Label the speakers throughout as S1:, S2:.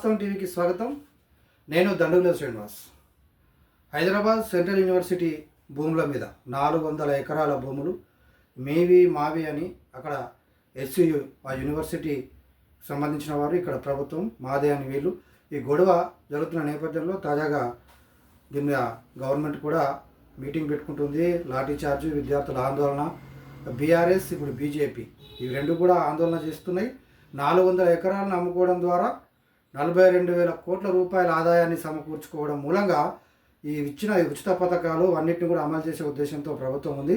S1: వాస్తవం టీవీకి స్వాగతం. నేను దండగుల శ్రీనివాస్. హైదరాబాద్ సెంట్రల్ యూనివర్సిటీ భూముల మీద నాలుగు వందల ఎకరాల భూములు మేవి మావి అని అక్కడ ఎస్సీయు ఆ యూనివర్సిటీ సంబంధించిన వారు ఇక్కడ ప్రభుత్వం మాదే అని వీళ్ళు. ఈ గొడవ జరుగుతున్న నేపథ్యంలో తాజాగా దీని మీద గవర్నమెంట్ కూడా మీటింగ్ పెట్టుకుంటుంది. లాఠీ చార్జ్ విద్యార్థుల ఆందోళన బీఆర్ఎస్ ఇప్పుడు బీజేపీ. ఇవి రెండు కూడా ఆందోళన చేస్తున్నాయి. నాలుగు వందల ఎకరాలను అమ్ముకోవడం ద్వారా నలభై రెండు వేల కోట్ల రూపాయల ఆదాయాన్ని సమకూర్చుకోవడం మూలంగా ఈ ఇచ్చిన ఉచిత పథకాలు అన్నింటిని కూడా అమలు చేసే ఉద్దేశంతో ప్రభుత్వం ఉంది.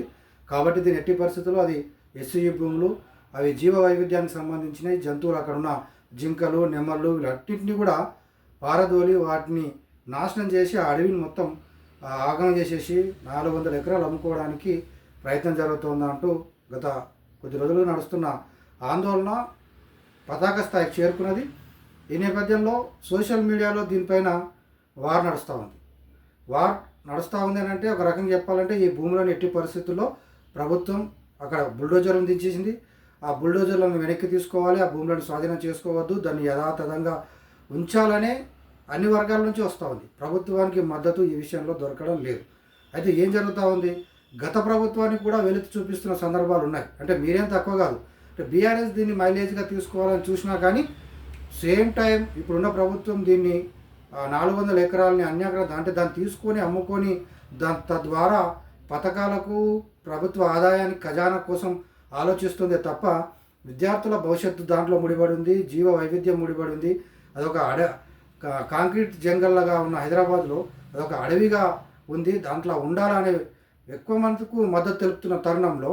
S1: కాబట్టి దీని ఎట్టి పరిస్థితుల్లో అది ఎస్సీ భూములు అవి జీవ వైవిధ్యానికి సంబంధించిన జంతువులు అక్కడ ఉన్న జింకలు నెమ్మళ్ళు వీటన్నింటినీ కూడా పారదోలి వాటిని నాశనం చేసి ఆ అడవిని మొత్తం ఆగమం చేసేసి నాలుగు వందల ఎకరాలు అమ్ముకోవడానికి ప్రయత్నం జరుగుతోందంటూ గత కొద్ది రోజులుగా నడుస్తున్న ఆందోళన పతాక స్థాయికి చేరుకున్నది. ఈ నేపథ్యంలో సోషల్ మీడియాలో దీనిపైన వార్ నడుస్తూ ఉంది. వార్ నడుస్తూ ఉంది అని అంటే ఒక రకంగా చెప్పాలంటే ఈ భూములను ఎట్టి పరిస్థితుల్లో ప్రభుత్వం అక్కడ బుల్డోజర్లను దించేసింది. ఆ బుల్డోజర్లను వెనక్కి తీసుకోవాలి ఆ భూములను స్వాధీనం చేసుకోవద్దు దాన్ని యథాతథంగా ఉంచాలనే అన్ని వర్గాల నుంచి వస్తూ ఉంది. ప్రభుత్వానికి మద్దతు ఈ విషయంలో దొరకడం లేదు. అయితే ఏం జరుగుతూ ఉంది? గత ప్రభుత్వానికి కూడా వెలుతు చూపిస్తున్న సందర్భాలు ఉన్నాయి. అంటే మీరేం తక్కువ కాదు. అంటే బీఆర్ఎస్ దీన్ని మైలేజ్గా తీసుకోవాలని చూసినా కానీ సేమ్ టైం ఇప్పుడున్న ప్రభుత్వం దీన్ని నాలుగు వందల ఎకరాలని అన్యాగ్ర అంటే దాన్ని తీసుకొని అమ్ముకొని దాని తద్వారా పథకాలకు ప్రభుత్వ ఆదాయానికి ఖజానా కోసం ఆలోచిస్తుంది తప్ప విద్యార్థుల భవిష్యత్తు దాంట్లో ముడిపడి ఉంది జీవ వైవిధ్యం ముడిపడి ఉంది అదొక అడ కాంక్రీట్ జంగల్లాగా ఉన్న హైదరాబాద్లో అదొక అడవిగా ఉంది. దాంట్లో ఉండాలనే ఎక్కువ మందికి మద్దతు తెలుపుతున్న తరుణంలో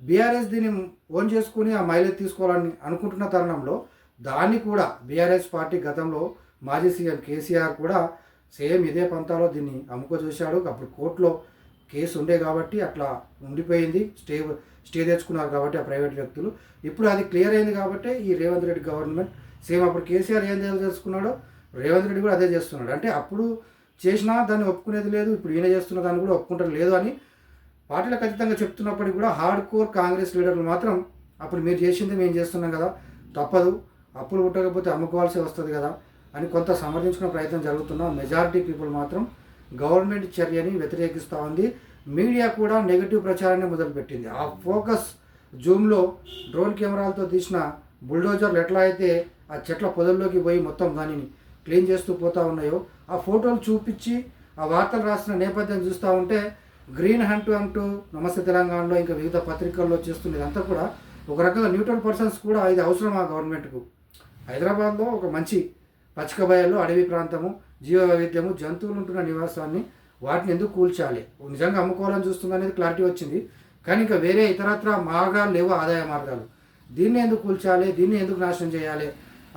S1: బీఆర్ఎస్ దీన్ని ఓన్ చేసుకుని ఆ మైలేజ్ తీసుకోవాలని అనుకుంటున్న తరుణంలో దాన్ని కూడా బీఆర్ఎస్ పార్టీ గతంలో మాజీ సీఎం కేసీఆర్ కూడా సేమ్ ఇదే పంతాలో దీన్ని అమ్ముకో చూశాడు. అప్పుడు కోర్టులో కేసు ఉండే కాబట్టి అట్లా ఉండిపోయింది. స్టే స్టే తెచ్చుకున్నారు కాబట్టి ఆ ప్రైవేట్ వ్యక్తులు. ఇప్పుడు అది క్లియర్ అయింది కాబట్టి ఈ రేవంత్ రెడ్డి గవర్నమెంట్ సేమ్ అప్పుడు కేసీఆర్ ఏం తెలుసుకున్నాడో రేవంత్ రెడ్డి కూడా అదే చేస్తున్నాడు. అంటే అప్పుడు చేసినా దాన్ని ఒప్పుకునేది లేదు ఇప్పుడు ఈయన చేస్తున్న దాన్ని కూడా ఒప్పుకుంటారు లేదు అని పార్టీలో ఖచ్చితంగా చెప్తున్నప్పటికీ కూడా హార్డ్ కోర్ కాంగ్రెస్ లీడర్లు మాత్రం అప్పుడు మీరు చేసింది మేము చేస్తున్నాం కదా తప్పదు. అప్పులు పుట్టకపోతే అమ్ముకోవాల్సి వస్తుంది కదా అని కొంత సమర్థించుకునే ప్రయత్నం జరుగుతున్నా. మెజారిటీ పీపుల్ మాత్రం గవర్నమెంట్ చర్యని వ్యతిరేకిస్తూ ఉంది. మీడియా కూడా నెగిటివ్ ప్రచారాన్ని మొదలుపెట్టింది. ఆ ఫోకస్ జూమ్లో డ్రోన్ కెమెరాలతో తీసిన బుల్డోజర్లు ఎట్లా అయితే ఆ చెట్ల పొదల్లోకి పోయి మొత్తం దానిని క్లీన్ చేస్తూ పోతూ ఉన్నాయో ఆ ఫోటోలు చూపించి ఆ వార్తలు రాసిన నేపథ్యం చూస్తూ ఉంటే గ్రీన్ హంట్ అంటూ నమస్తే తెలంగాణలో ఇంకా వివిధ పత్రికల్లో చేస్తున్నది అంతా కూడా ఒక రకంగా న్యూట్రల్ పర్సన్స్ కూడా ఇది అవసరం ఆ గవర్నమెంట్కు? హైదరాబాద్లో ఒక మంచి పచ్చిక బయళ్ళు అడవి ప్రాంతము జీవ వైవిధ్యము జంతువులు ఉంటున్న నివాసాన్ని వాటిని ఎందుకు కూల్చాలి? నిజంగా అమ్ముకోవాలని చూస్తుంది అనేది క్లారిటీ వచ్చింది. కానీ ఇంకా వేరే ఇతరత్ర మార్గాలు లేవు ఆదాయ మార్గాలు. దీన్ని ఎందుకు కూల్చాలి? దీన్ని ఎందుకు నాశనం చేయాలి?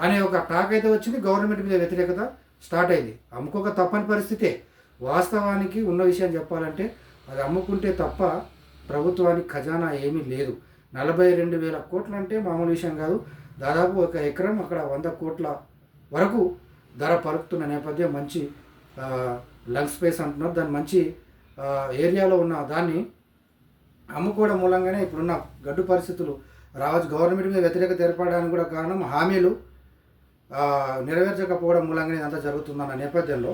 S1: అనే ఒక టాక్ అయితే వచ్చింది గవర్నమెంట్ మీద వ్యతిరేకత స్టార్ట్ అయింది. అమ్ముకోక తప్పని పరిస్థితే వాస్తవానికి ఉన్న విషయం చెప్పాలంటే అది అమ్ముకుంటే తప్ప ప్రభుత్వానికి ఖజానా ఏమీ లేదు. నలభై రెండు వేల కోట్లు అంటే మామూలు విషయం కాదు. దాదాపు ఒక ఎకరం అక్కడ వంద కోట్ల వరకు ధర పలుకుతున్న నేపథ్యం మంచి లంగ్ స్పేస్ అంటున్నారు. దాని మంచి ఏరియాలో ఉన్న దాన్ని అమ్ముకోవడం మూలంగానే ఇప్పుడున్న గడ్డు పరిస్థితులు రావచ్చు. గవర్నమెంట్ మీద వ్యతిరేకత ఏర్పడడానికి కూడా కారణం హామీలు నెరవేర్చకపోవడం మూలంగానే ఇదంతా జరుగుతుందన్న నేపథ్యంలో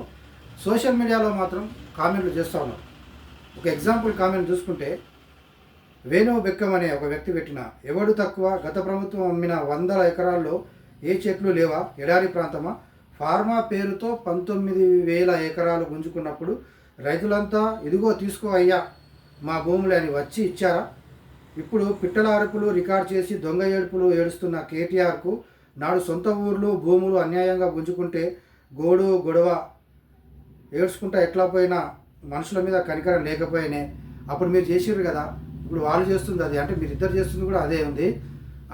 S1: సోషల్ మీడియాలో మాత్రం కామెంట్లు చేస్తూ ఉన్నారు. ఒక ఎగ్జాంపుల్ కామెంట్ చూసుకుంటే వేణు బెక్కం అనే ఒక వ్యక్తి పెట్టిన ఎవడు తక్కువ గత ప్రభుత్వం అమ్మిన వందల ఎకరాల్లో ఏ చెట్లు లేవా? ఎడారి ప్రాంతమా? ఫార్మా పేరుతో పంతొమ్మిది వేల ఎకరాలు గుంజుకున్నప్పుడు రైతులంతా ఇదిగో తీసుకో అయ్యా మా భూములు అని వచ్చి ఇచ్చారా? ఇప్పుడు పిట్టల అరుపులు రికార్డ్ చేసి దొంగ ఏడుపులు ఏడుస్తున్న కేటీఆర్కు నాడు సొంత ఊర్లు భూములు అన్యాయంగా గుంజుకుంటే గోడు గొడవ ఏడ్చుకుంటా ఎట్లా పోయినా మనుషుల మీద కనికరం లేకపోయినే అప్పుడు మీరు చేసిర్రు కదా? ఇప్పుడు వాళ్ళు చేస్తుంది అది అంటే మీరు ఇద్దరు చేస్తుంది కూడా అదే ఉంది.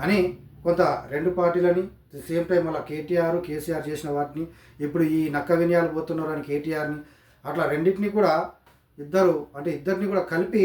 S1: అని కొంత రెండు పార్టీలని సేమ్ టైం అలా కేటీఆర్ కేసీఆర్ చేసిన వాటిని ఇప్పుడు ఈ నక్క వినయాలు పోతున్నారు అని కేటీఆర్ని అట్లా రెండింటిని కూడా ఇద్దరు అంటే ఇద్దరిని కూడా కలిపి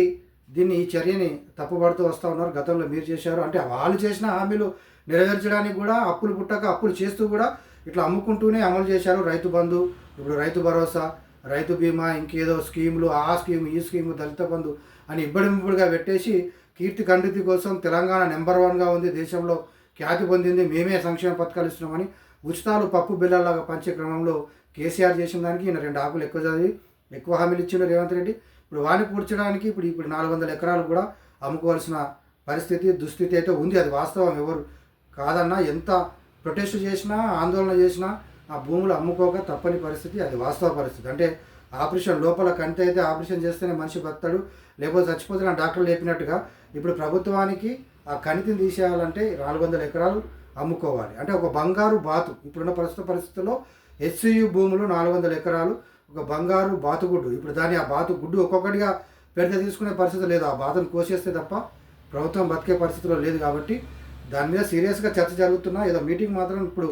S1: దీన్ని ఈ చర్యని తప్పుపడుతూ వస్తూ ఉన్నారు. గతంలో మీరు చేశారు. అంటే వాళ్ళు చేసిన హామీలు నెరవేర్చడానికి కూడా అప్పులు పుట్టక అప్పులు చేస్తూ కూడా ఇట్లా అమ్ముకుంటూనే అమలు చేశారు రైతు బంధు. ఇప్పుడు రైతు భరోసా రైతు బీమా ఇంకేదో స్కీములు ఆ స్కీము ఈ స్కీము దళిత బంధు అని ఇబ్బడిముబ్బడిగా పెట్టేసి కీర్తి ఖండితి కోసం తెలంగాణ నెంబర్ వన్గా ఉంది దేశంలో ఖ్యాతి పొందింది మేమే సంక్షేమ పథకాలు ఇస్తున్నామని ఉచితాలు పప్పు బిల్లలాగా పంచే క్రమంలో కేసీఆర్ చేసిన దానికి ఈయన రెండు ఆకులు ఎక్కువ చదివి ఎక్కువ హామీలు ఇచ్చిండు రేవంత్ రెడ్డి. ఇప్పుడు వాని పూడ్చడానికి ఇప్పుడు ఇప్పుడు నాలుగు వందల ఎకరాలు కూడా అమ్ముకోవాల్సిన పరిస్థితి దుస్థితి అయితే ఉంది. అది వాస్తవం ఎవరు కాదన్నా ఎంత ప్రొటెస్ట్ చేసినా ఆందోళన చేసినా ఆ భూములు అమ్ముకోక తప్పని పరిస్థితి అది వాస్తవ పరిస్థితి. అంటే ఆపరేషన్ లోపల కంటే అయితే ఆపరేషన్ చేస్తేనే మనిషి బతాడు లేకపోతే చచ్చిపోతున్న డాక్టర్లు చెప్పినట్టుగా ఇప్పుడు ప్రభుత్వానికి ఆ కణితిని తీసేయాలంటే నాలుగు వందల ఎకరాలు అమ్ముకోవాలి. అంటే ఒక బంగారు బాతు ఇప్పుడున్న ప్రస్తుత పరిస్థితుల్లో హెచ్సియు భూములు నాలుగు వందల ఎకరాలు ఒక బంగారు బాతుగుడ్డు ఇప్పుడు దాని ఆ బాతు గుడ్డు ఒక్కొక్కటిగా పెడితే తీసుకునే పరిస్థితి లేదు. ఆ బాతును కోసేస్తే తప్ప ప్రభుత్వం బతికే పరిస్థితిలో లేదు కాబట్టి దాని మీద సీరియస్గా చర్చ జరుగుతున్నా. ఏదో మీటింగ్ మాత్రం ఇప్పుడు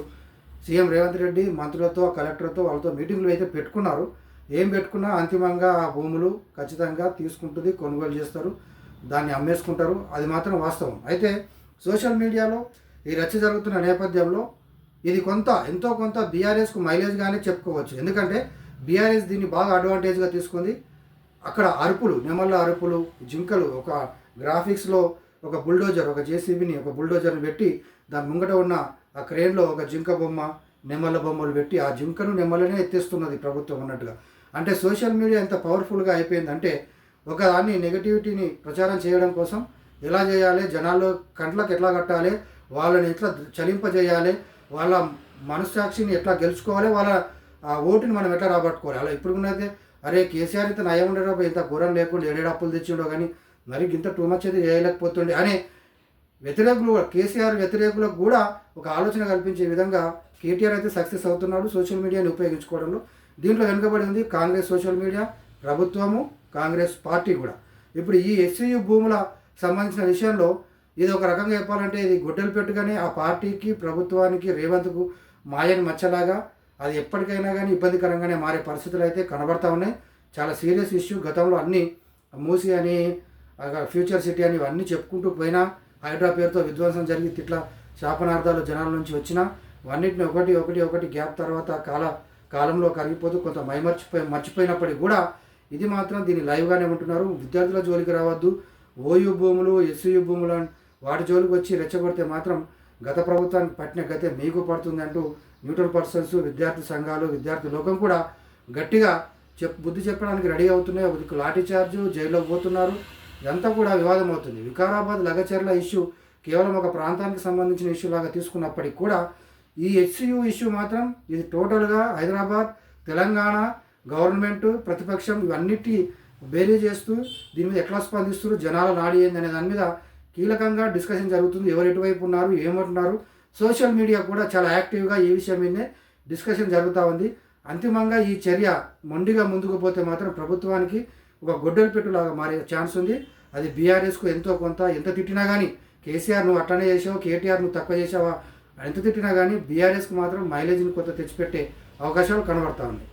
S1: సీఎం రేవంత్ రెడ్డి మంత్రులతో కలెక్టర్తో వాళ్ళతో మీటింగ్లు అయితే పెట్టుకున్నారు. ఏం పెట్టుకున్నా అంతిమంగా ఆ భూములు ఖచ్చితంగా తీసుకుంటుంది కొనుగోలు చేస్తారు దాన్ని అమ్మేసుకుంటారు. అది మాత్రం వాస్తవం. అయితే సోషల్ మీడియాలో ఈ రచ్చ జరుగుతున్న నేపథ్యంలో ఇది కొంత ఎంతో కొంత బీఆర్ఎస్కు మైలేజ్గానే చెప్పుకోవచ్చు. ఎందుకంటే బీఆర్ఎస్ దీన్ని బాగా అడ్వాంటేజ్గా తీసుకుంది. అక్కడ అరుపులు నెమళ్ళ అరుపులు జింకలు ఒక గ్రాఫిక్స్లో ఒక బుల్డోజర్ ఒక జేసీబీని ఒక బుల్డోజర్ని పెట్టి దాని ముంగట ఉన్న ఆ క్రేన్లో ఒక జింక బొమ్మ నెమళ్ళ బొమ్మలు పెట్టి ఆ జింకను నెమలనే ఎత్తేస్తున్నది ప్రభుత్వం అన్నట్టుగా. అంటే సోషల్ మీడియా ఎంత పవర్ఫుల్గా అయిపోయిందంటే ఒక దాన్ని నెగటివిటీని ప్రచారం చేయడం కోసం ఎలా చేయాలి జనాల్లో కంట్లకు ఎట్లా కట్టాలి వాళ్ళని ఎట్లా చలింపజేయాలి వాళ్ళ మనస్సాక్షిని ఎట్లా గెలుచుకోవాలి వాళ్ళ ఆ ఓటుని మనం ఎట్లా రాబట్టుకోవాలి? అలా ఇప్పుడు ఉన్నదే అరే కేసీఆర్ ఇంత నయం ఉండేటప్పుడు ఇంత ఘోరం లేకుండా ఏడేడు అప్పులు తెచ్చిండో కానీ మరి ఇంత టూ మచ్ అయితే చేయలేకపోతుండే. అని వ్యతిరేకులు కేసీఆర్ వ్యతిరేకులకు కూడా ఒక ఆలోచన కల్పించే విధంగా కేటీఆర్ అయితే సక్సెస్ అవుతున్నాడు సోషల్ మీడియాని ఉపయోగించుకోవడంలో. దీంట్లో వెనుకబడి ఉంది కాంగ్రెస్ సోషల్ మీడియా ప్రభుత్వము కాంగ్రెస్ పార్టీ కూడా. ఇప్పుడు ఈ ఎస్సీయు భూముల సంబంధించిన విషయంలో ఇది ఒక రకంగా చెప్పాలంటే ఇది గొడ్డలు పెట్టుగానే ఆ పార్టీకి ప్రభుత్వానికి రేవంత్కు మాయని మచ్చలాగా అది ఎప్పటికైనా కానీ ఇబ్బందికరంగానే మారే పరిస్థితులు అయితే కనబడతా ఉన్నాయి. చాలా సీరియస్ ఇష్యూ గతంలో అన్ని మూసి అని ఫ్యూచర్ సిటీ అని ఇవన్నీ చెప్పుకుంటూ పోయినా హైడ్రా పేరుతో విధ్వంసం జరిగి ఇట్లా శాపనార్థాలు జనాల నుంచి వచ్చినా అన్నిటిని ఒకటి ఒకటి ఒకటి గ్యాప్ తర్వాత కాల కాలంలో కరిగిపోతూ కొంత మైమర్చిపోయి మర్చిపోయినప్పటికీ కూడా ఇది మాత్రం దీన్ని లైవ్గానే ఉంటున్నారు. విద్యార్థుల జోలికి రావద్దు. ఓయూ భూములు ఎస్యూ భూములు అని వాటి జోలికి వచ్చి రెచ్చగొడితే మాత్రం గత ప్రభుత్వానికి పట్టిన గతే మీకు పడుతుంది అంటూ న్యూట్రల్ పర్సన్స్ విద్యార్థి సంఘాలు విద్యార్థి లోకం కూడా గట్టిగా చెప్ బుద్ధి చెప్పడానికి రెడీ అవుతున్నాయి. ఒక లాఠీ చార్జు జైల్లో పోతున్నారు. ఇదంతా కూడా వివాదం అవుతుంది వికారాబాద్ లగచర్ల ఇష్యూ కేవలం ఒక ప్రాంతానికి సంబంధించిన ఇష్యూ లాగా తీసుకున్నప్పటికీ కూడా ఈ హెచ్సియు ఇష్యూ మాత్రం ఇది టోటల్గా హైదరాబాద్ తెలంగాణ గవర్నమెంట్ ప్రతిపక్షం ఇవన్నిటి బేరీ చేస్తూ దీని మీద ఎట్లా స్పందిస్తున్నారు జనాల నాడి ఏంది అనే దాని మీద కీలకంగా డిస్కషన్ జరుగుతుంది. ఎవరు ఎటువైపు ఉన్నారు ఏమంటున్నారు? సోషల్ మీడియా కూడా చాలా యాక్టివ్గా ఈ విషయం మీదనే డిస్కషన్ జరుగుతూ ఉంది. అంతిమంగా ఈ చర్య మొండిగా ముందుకు పోతే మాత్రం ప్రభుత్వానికి ఒక గొడ్డలు పెట్టులాగా మారే ఛాన్స్ ఉంది. అది బీఆర్ఎస్కు ఎంతో కొంత ఎంత తిట్టినా కానీ కేసీఆర్ నువ్వు అట్లనే చేసావు? కేటీఆర్ నువ్వు తక్కువ చేసావా? ఎంత తిట్టినా కానీ బీఆర్ఎస్కి మాత్రం మైలేజ్ని కొంత తెచ్చిపెట్టే అవకాశాలు కనబడతా ఉన్నాయి.